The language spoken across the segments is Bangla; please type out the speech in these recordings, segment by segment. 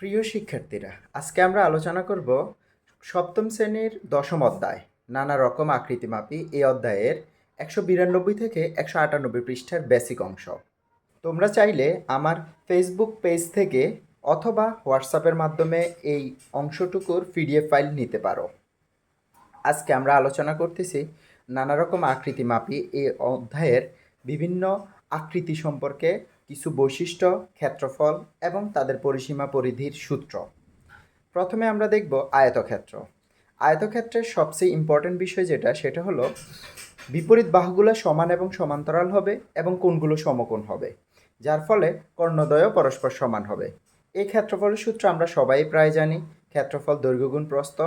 প্রিয় শিক্ষার্থীরা, আজকে আমরা আলোচনা করব সপ্তম শ্রেণির দশম অধ্যায়, নানা রকম আকৃতিমাপি এই অধ্যায়ের একশো বিরানব্বই থেকে একশো আটানব্বই পৃষ্ঠার বেসিক অংশ। তোমরা চাইলে আমার ফেসবুক পেজ থেকে অথবা হোয়াটসঅ্যাপের মাধ্যমে এই অংশটুকুর পিডিএফ ফাইল নিতে পারো। আজকে আমরা আলোচনা করতেছি নানা রকম আকৃতিমাপি এই অধ্যায়ের বিভিন্ন আকৃতি সম্পর্কে কিছু বৈশিষ্ট্য, ক্ষেত্রফল এবং তাদের পরিসীমা পরিধির সূত্র। প্রথমে আমরা দেখব আয়তক্ষেত্র। আয়তক্ষেত্রের সবচেয়ে ইম্পর্টেন্ট বিষয় যেটা, সেটা হলো বিপরীত বাহুগুলো সমান এবং সমান্তরাল হবে এবং কোণগুলো সমকোণ হবে, যার ফলে কর্ণদ্বয় পরস্পর সমান হবে। এই ক্ষেত্রফলের সূত্র আমরা সবাই প্রায় জানি, ক্ষেত্রফল দৈর্ঘ্যগুণ প্রস্থ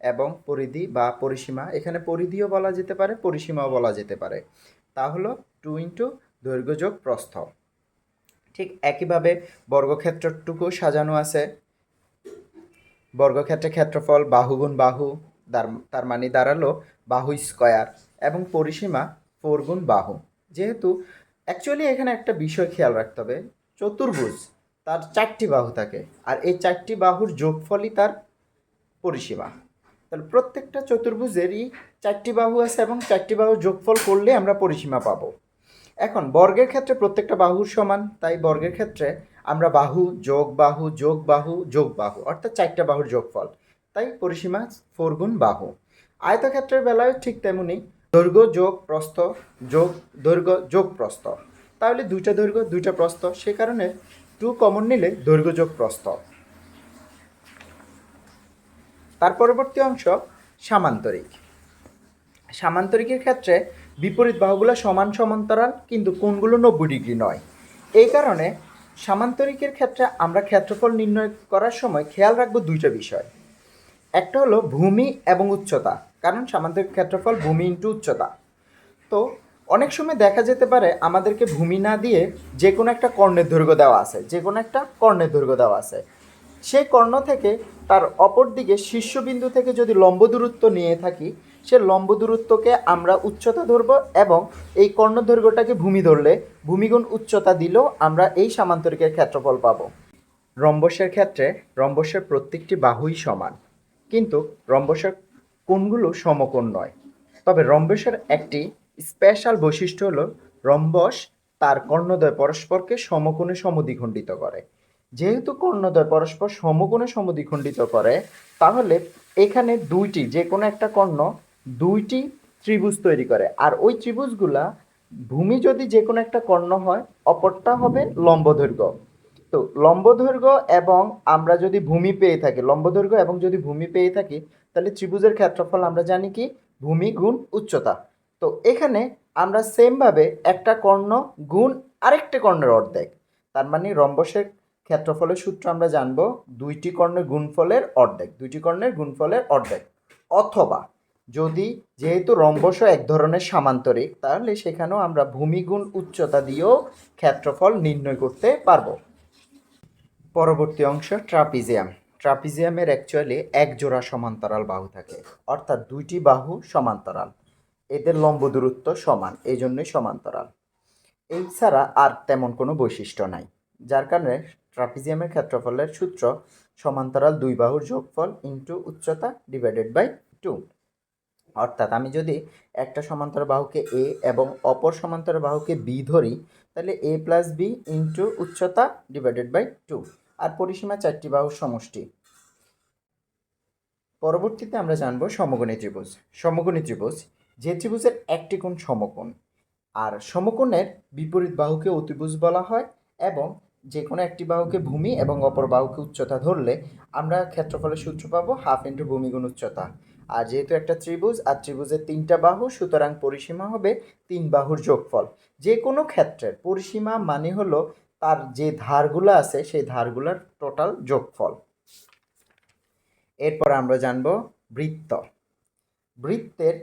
এবং পরিধি বা পরিসীমা। এখানে পরিধিও বলা যেতে পারে, পরিসীমাও বলা যেতে পারে। তা হলো টু ইন্টু দৈর্ঘ্য যোগ প্রস্থ। ঠিক একইভাবে বর্গক্ষেত্রটুকু সাজানো আছে। বর্গক্ষেত্রে ক্ষেত্রফল বাহুগুণ বাহু তার মানে দাঁড়াল বাহু স্কয়ার এবং পরিসীমা ফোর গুণ বাহু। যেহেতু অ্যাকচুয়ালি এখানে একটা বিষয় খেয়াল রাখতে হবে, চতুর্ভুজ তার চারটি বাহু থাকে আর এই চারটি বাহুর যোগফলই তার পরিসীমা। তাহলে প্রত্যেকটা চতুর্ভুজেরই চারটি বাহু আছে এবং চারটি বাহুর যোগফল করলে আমরা পরিসীমা পাবো। এখন, বর্গের ক্ষেত্রে প্রত্যেকটা বাহুর সমান, তাই বর্গের ক্ষেত্রে আমরা বাহু যোগ বাহু যোগ বাহু যোগ বাহু, অর্থাৎ চারটা বাহুর যোগফল। তাই পরিসীমা ফোর গুণ বাহু। আয়তক্ষেত্রের বেলায় ঠিক তেমনি দৈর্ঘ্য, যোগ, প্রস্থ, যোগ, দৈর্ঘ্য, যোগ, প্রস্থ। তাহলে দুইটা দৈর্ঘ্য, দুইটা প্রস্থ, সে কারণে টু কমন নিলে দৈর্ঘ্য, যোগ, প্রস্থ। তার পরবর্তী অংশ সামান্তরিক। সামান্তরিকের ক্ষেত্রে বিপরীত বাহুগুলো সমান সমান্তরাল, কিন্তু কোণগুলো নব্বই ডিগ্রি নয়। এই কারণে সামান্তরিকের ক্ষেত্রে আমরা ক্ষেত্রফল নির্ণয় করার সময় খেয়াল রাখব দুইটা বিষয়। একটা হলো ভূমি এবং উচ্চতা, কারণ সামান্তরিক ক্ষেত্রফল ভূমি ইন্টু উচ্চতা। তো অনেক সময় দেখা যেতে পারে আমাদেরকে ভূমি না দিয়ে যে কোনো একটা কর্ণের দৈর্ঘ্য দেওয়া আছে, যে কোনো একটা কর্ণের দৈর্ঘ্য দেওয়া আছে। সেই কর্ণ থেকে তার অপর দিকে শীর্ষবিন্দু থেকে যদি লম্ব দূরত্ব নিয়ে থাকি, সে লম্ব দূরত্বকে আমরা উচ্চতা ধরব এবং এই কর্ণ দৈর্ঘ্যটাকে ভূমি ধরলে ভূমিগুণ উচ্চতা দিলেও আমরা এই সামান্তরিকের ক্ষেত্রফল পাবো। রম্বসের ক্ষেত্রে রম্বসের প্রত্যেকটি বাহুই সমান, কিন্তু রম্বসের কোণগুলো সমকোণ নয়। তবে রম্বসের একটি স্পেশাল বৈশিষ্ট্য হলো রম্বস তার কর্ণদ্বয় পরস্পরকে সমকোণে সমদ্বিখণ্ডিত করে। যেহেতু কর্ণদ্বয় পরস্পর সমকোণে সমদ্বিখণ্ডিত করে, তাহলে এখানে দুইটি, যে কোনো একটা কর্ণ দুইটি ত্রিভুজ তৈরি করে। আর ওই ত্রিভুজগুলা ভূমি যদি যে কোনো একটা কর্ণ হয়, অপরটা হবে লম্ব দৈর্ঘ্য তো লম্ব দৈর্ঘ্য এবং আমরা যদি ভূমি পেয়ে থাকি লম্ব দৈর্ঘ্য এবং যদি ভূমি পেয়ে থাকি, তাহলে ত্রিভুজের ক্ষেত্রফল আমরা জানি কি? ভূমি গুণ উচ্চতা। তো এখানে আমরা সেমভাবে একটা কর্ণ গুণ আরেকটা কর্ণের অর্ধেক। তার মানে রম্বসের ক্ষেত্রফলের সূত্র আমরা জানব দুইটি কর্ণের গুণফলের অর্ধেক, দুইটি কর্ণের গুণফলের অর্ধেক। অথবা যদি যেহেতু রম্বস এক ধরনের সামান্তরিক, তাহলে সেখানেও আমরা ভূমিগুণ উচ্চতা দিয়েও ক্ষেত্রফল নির্ণয় করতে পারব। পরবর্তী অংশ, ট্রাপিজিয়াম। ট্রাপিজিয়ামের অ্যাকচুয়ালি এক জোড়া সমান্তরাল বাহু থাকে, অর্থাৎ দুইটি বাহু সমান্তরাল। এদের লম্ব দূরত্ব সমান এই জন্যই সমান্তরাল। এই ছাড়া আর তেমন কোনো বৈশিষ্ট্য নাই, যার কারণে ট্রাপিজিয়ামের ক্ষেত্রফলের সূত্র সমান্তরাল দুই বাহুর যোগফল ইন্টু উচ্চতা ডিভাইডেড বাই টু অর্থাৎ আমি যদি একটা সমান্তরাল বাহুকে এ এবং অপর সমান্তরাল বাহুকে বি ধরি, তাহলে এ প্লাস বি ইন্টু উচ্চতা ডিভাইডেড বাই টু আর পরিসীমা চারটি বাহুর সমষ্টি। পরবর্তীতে আমরা জানব সমকোণী ত্রিভুজ। সমকোণী ত্রিভুজ, যে ত্রিভুজের একটি কোণ সমকোণ। আর সমকোণের বিপরীত বাহুকে অতিভুজ বলা হয় এবং যে কোনো একটি বাহুকে ভূমি এবং অপর বাহুকে উচ্চতা ধরলে আমরা ক্ষেত্রফলের সূত্র পাবো হাফ ইন্টু ভূমিগুণ উচ্চতা। আর যেহেতু একটা ত্রিভুজ, আর ত্রিভুজের তিনটা বাহু, সুতরাং পরিসীমা হবে তিন বাহুর যোগফল। যে কোনো ক্ষেত্রের পরিসীমা মানে হলো তার যে ধারগুলো আছে, সেই ধারগুলোর টোটাল যোগফল। এরপর আমরা জানব বৃত্ত। বৃত্তের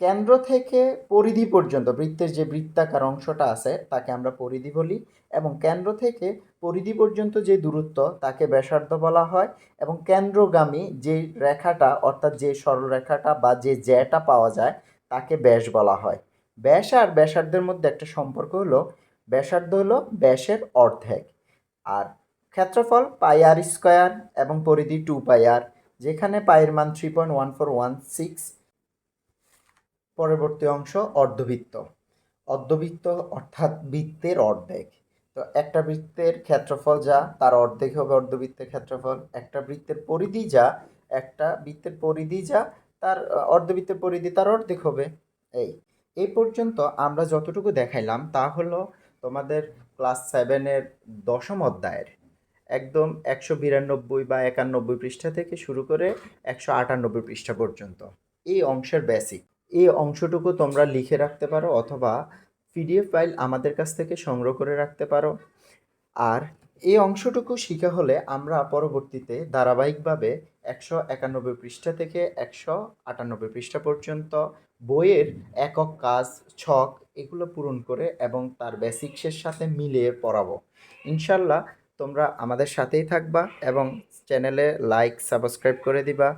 কেন্দ্র থেকে পরিধি পর্যন্ত, বৃত্তের যে বৃত্তাকার অংশটা আছে, তাকে আমরা পরিধি বলি এবং কেন্দ্র থেকে পরিধি পর্যন্ত যে দূরত্ব, তাকে ব্যাসার্ধ বলা হয় এবং কেন্দ্রগামী যে রেখাটা, অর্থাৎ যে সরলরেখাটা বা যে জ্যাটা পাওয়া যায়, তাকে ব্যাস বলা হয়। ব্যাস আর ব্যাসার্ধের মধ্যে একটা সম্পর্ক হলো, ব্যাসার্ধ হলো ব্যাসের অর্ধেক। আর ক্ষেত্রফল পাই আর স্কোয়ার এবং পরিধি টু পাই আর, যেখানে পায়ের মান three point one four one six পরবর্তী অংশ অর্ধবৃত্ত। অর্ধবৃত্ত অর্থাৎ বৃত্তের অর্ধেক। তো একটা বৃত্তের ক্ষেত্রফল যা, তার অর্ধেক হবে অর্ধবৃত্তের ক্ষেত্রফল। একটা বৃত্তের পরিধি যা, একটা বৃত্তের পরিধি যা, তার অর্ধবৃত্তের পরিধি তার অর্ধেক হবে। এই এই পর্যন্ত আমরা যতটুকু দেখাইলাম তা হলো তোমাদের ক্লাস সেভেনের দশম অধ্যায়ের। একদম একশো বিরানব্বই বা একানব্বই পৃষ্ঠা থেকে শুরু করে একশো আটানব্বই পৃষ্ঠা পর্যন্ত। এই অংশের বেসিক এই অংশটুকু তোমরা লিখে রাখতে পারো অথবা পিডিএফ ফাইল আমাদের কাছ থেকে সংগ্রহ করে রাখতে পারো। আর এই অংশটুকু শিখা হলে আমরা পরবর্তীতে ধারাবাহিকভাবে একশো একানব্বই পৃষ্ঠা থেকে একশো আটানব্বই পৃষ্ঠা পর্যন্ত বইয়ের একক কাজ, ছক এগুলো পূরণ করে এবং তার বেসিক্সের সাথে মিলিয়ে পড়াবো। ইনশাল্লাহ তোমরা আমাদের সাথেই থাকবা এবং চ্যানেলে লাইক, সাবস্ক্রাইব করে দিবা।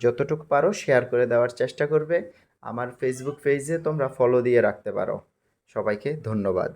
যতটুকু পারো শেয়ার করে দেওয়ার চেষ্টা করবে। আমার ফেসবুক পেজে তোমরা ফলো দিয়ে রাখতে পারো। সবাইকে ধন্যবাদ।